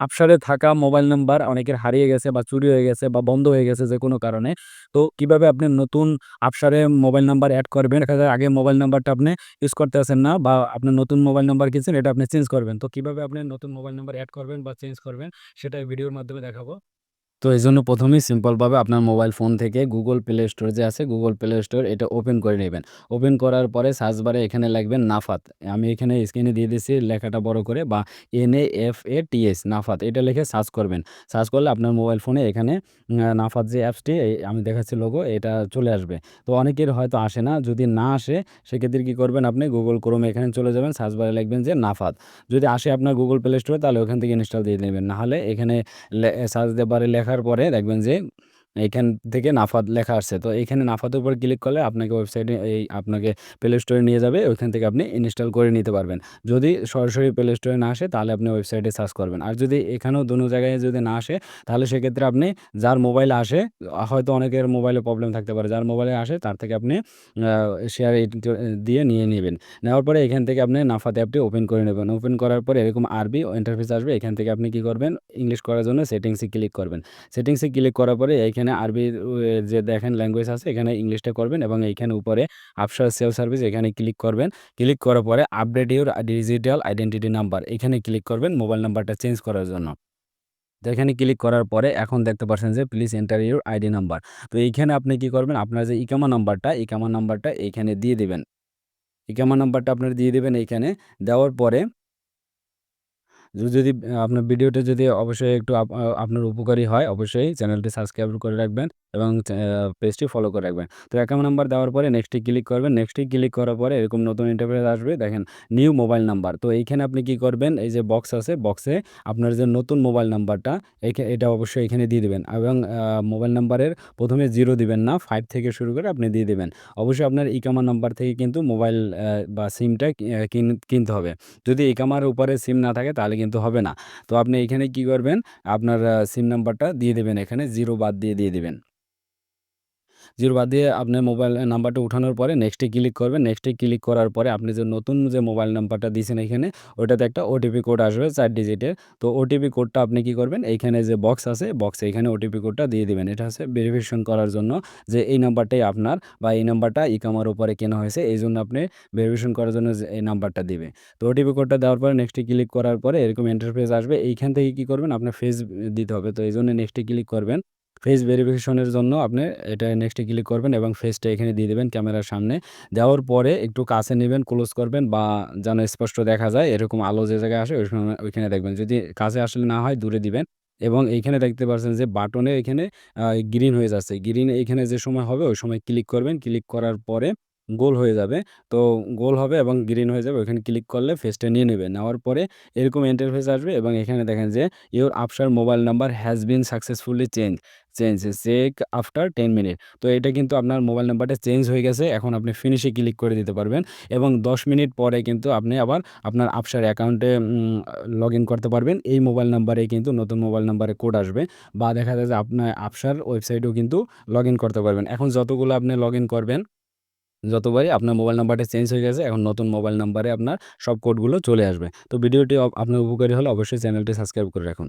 আপসারে থাকা mobile number অনেকের হারিয়ে গেছে বা চুরি হয়ে গেছে বা বন্ধ হয়ে গেছে যে কোনো কারণে। তো কীভাবে আপনি নতুন আপসারে মোবাইল নাম্বার অ্যাড করবেন? দেখা যায় আগে মোবাইল নাম্বারটা আপনি ইউজ করতে আসেন না বা আপনার নতুন মোবাইল নাম্বার কিনছেন, এটা আপনি চেঞ্জ করবেন। তো কীভাবে আপনি নতুন মোবাইল নাম্বার অ্যাড করবেন বা চেঞ্জ করবেন, সেটা ভিডিওর মাধ্যমে দেখাবো। তো এই জন্য প্রথমেই সিম্পলভাবে আপনার মোবাইল ফোন থেকে গুগল প্লে স্টোর যে আছে গুগল প্লে স্টোর এটা ওপেন করে নেবেন ওপেন করার পরে সার্চ বারে এখানে লিখবেন নাফাত। আমি এখানে স্ক্রিনে দিয়ে দিচ্ছি লেখাটা বড় করে বা এন-এ-এফ-এ-টি-এস নাফাত এটা লিখে সার্চ করবেন। সার্চ করলে আপনার মোবাইল ফোনে এখানে নাফাত যে অ্যাপসটি আমি দেখাচ্ছি লোগো এটা চলে আসবে। তো অনেকের হয়তো আসে না। যদি না আসে, সেক্ষেত্রে কী করবেন আপনি গুগল ক্রোমে এখানে চলে যাবেন সার্চ বারে লিখবেন যে নাফাত। যদি আসে আপনার গুগল প্লে স্টোরে তাহলে ওখান থেকে ইনস্টল দিয়ে নেবেন নাহলে এখানে সার্চ বারে লেখার পরে দেখবেন যে এইখান থেকে নাফাত লেখা আসছে। তো এইখানে নাফাতের উপর ক্লিক করলে আপনাকে ওয়েবসাইটে এই আপনাকে প্লে স্টোরে নিয়ে যাবে। ওইখান থেকে আপনি ইনস্টল করে নিতে পারবেন। যদি সরাসরি প্লে স্টোরে না আসে, তাহলে আপনি ওয়েবসাইটে সার্চ করবেন। আর যদি এখানেও দোনো জায়গায় যদি না আসে, তাহলে সেক্ষেত্রে আপনি যার মোবাইলে আসে, হয়তো অনেকের মোবাইলে প্রবলেম থাকতে পারে। যার মোবাইলে আসে, তার থেকে আপনি শেয়ার দিয়ে নিয়ে নিবেন। নেওয়ার পরে এখান থেকে আপনি নাফাত অ্যাপটি ওপেন করে নেবেন। ওপেন করার পরে এরকম আরবি ইন্টারফেস আসবে। এখান থেকে আপনি কি করবেন ইংলিশ করার জন্য সেটিংসে ক্লিক করবেন। সেটিংসে ক্লিক করার পরে এইখানে আরবির যে দেখেন ল্যাঙ্গুয়েজ আছে এখানে ইংলিশটা করবেন এবং এইখানে উপরে আফসার সেলফ সার্ভিস এখানে ক্লিক করবেন। ক্লিক করার পরে update your digital identity number এখানে ক্লিক করবেন মোবাইল নাম্বারটা চেঞ্জ করার জন্য। তো এখানে ক্লিক করার পরে এখন দেখতে পাচ্ছেন যে please enter your ID number. তো এইখানে আপনি কি করবেন আপনার যে ইকামা নাম্বারটা, ইকামা নাম্বারটা এইখানে দিয়ে দিবেন। ইকামা নাম্বারটা আপনারা দিয়ে দেবেন এইখানে। দেওয়ার পরে যদি আপনার ভিডিওটা যদি অবশ্যই একটু আপ আপনার উপকারী হয়, অবশ্যই চ্যানেলটি সাবস্ক্রাইব করে রাখবেন। এবং পেজটি ফলো করে রাখবেন। তো অ্যাকাউন্ট নাম্বার দেওয়ার পরে নেক্সটে ক্লিক করবেন। নেক্সটে ক্লিক করার পরে এরকম নতুন ইন্টারফেস আসবে দেখেন নিউ মোবাইল নাম্বার। তো এইখানে আপনি কি করবেন, এই যে বক্স আছে বক্সে আপনার যে নতুন মোবাইল নাম্বারটা এটা অবশ্যই এখানে দিয়ে দেবেন এবং মোবাইল নাম্বারের প্রথমে জিরো দিবেন না ফাইভ থেকে শুরু করে আপনি দিয়ে দেবেন অবশ্যই আপনার ইকামা নাম্বার থেকে কিন্তু মোবাইল বা সিমটা কিন, কিনতে হবে। যদি ইকামার উপরে সিম না থাকে, তাহলে কিন্তু হবে না। তো আপনি এইখানে কি করবেন, আপনার সিম নাম্বারটা দিয়ে দেবেন এখানে জিরো বাদ দিয়ে দিয়ে দিবেন। 0 বাদ দিয়ে আপনার মোবাইল নাম্বারটা উঠানোর পরে নেক্সটে ক্লিক করবেন। নেক্সটে ক্লিক করার পরে আপনি যে নতুন যে মোবাইল নাম্বারটা দিয়েছেন এখানে ওটাতে একটা ওটিপি কোড আসবে চার ডিজিটের। তো ওটিপি কোডটা আপনি কি করবেন এইখানে যে বক্স আছে বক্সে এখানে ওটিপি কোডটা দিয়ে দিবেন। এটা হচ্ছে ভেরিফিকেশন করার জন্য যে এই নাম্বারটাই আপনার বা এই নাম্বারটা ইকামার উপরে কেনা হয়েছে। এই জন্য আপনি ভেরিফিকেশন করার জন্য এই নাম্বারটা দিবে। তো ওটিপি কোডটা দেওয়ার পরে নেক্সটে ক্লিক করার পরে এরকম ইন্টারফেস আসবে। এইখান থেকে কি করবেন আপনার ফেস দিতে হবে। তো এই জন্য নেক্সটে ক্লিক করবেন। ফেস ভেরিফিকেশনের জন্য আপনি এটা নেক্সটে ক্লিক করবেন এবং ফেসটা এখানে দিয়ে দেবেন ক্যামেরার সামনে। দেওয়ার পরে একটু কাছে নেবেন ক্লোজ করবেন বা যেন স্পষ্ট দেখা যায়, এরকম আলো যে জায়গায় আসে ওই সময় ওইখানে দেখবেন। যদি কাছে আসলে না হয় দূরে দিবেন এবং এইখানে দেখতে পাচ্ছেন যে বাটনে এখানে গ্রিন হয়ে যাচ্ছে। গ্রিন এইখানে যে সময় হবে ওই সময় ক্লিক করবেন। ক্লিক করার পরে গোল হয়ে যাবে। তো গোল হবে এবং গ্রিন হয়ে যাবে। ওখানে ক্লিক করলে ফেসটা নিয়ে নেবে। নেওয়ার পরে এরকম ইন্টারফেস আসবে এবং এখানে দেখেন যে your Afsar mobile number has been successfully change change check after ten minute. তো এটা কিন্তু আপনার মোবাইল নাম্বারটা চেঞ্জ হয়ে গেছে। এখন আপনি ফিনিশ ক্লিক করে দিতে পারবেন এবং ১০ মিনিট পরে কিন্তু আপনি আবার আপনার আপসার অ্যাকাউন্টে লগ করতে পারবেন। এই মোবাইল নাম্বারে কিন্তু নতুন মোবাইল নাম্বারে কোড আসবে বা দেখা যায় যে আপনার আপসার ওয়েবসাইটেও কিন্তু লগইন করতে পারবেন। এখন যতগুলো আপনি লগইন করবেন, যতবারই আপনার মোবাইল নাম্বারটা চেঞ্জ হয়ে গেছে, এখন নতুন মোবাইল নাম্বারে আপনার সব কোডগুলো চলে আসবে। তো ভিডিওটি আপনার উপকারী হলে অবশ্যই চ্যানেলটি সাবস্ক্রাইব করে রাখুন।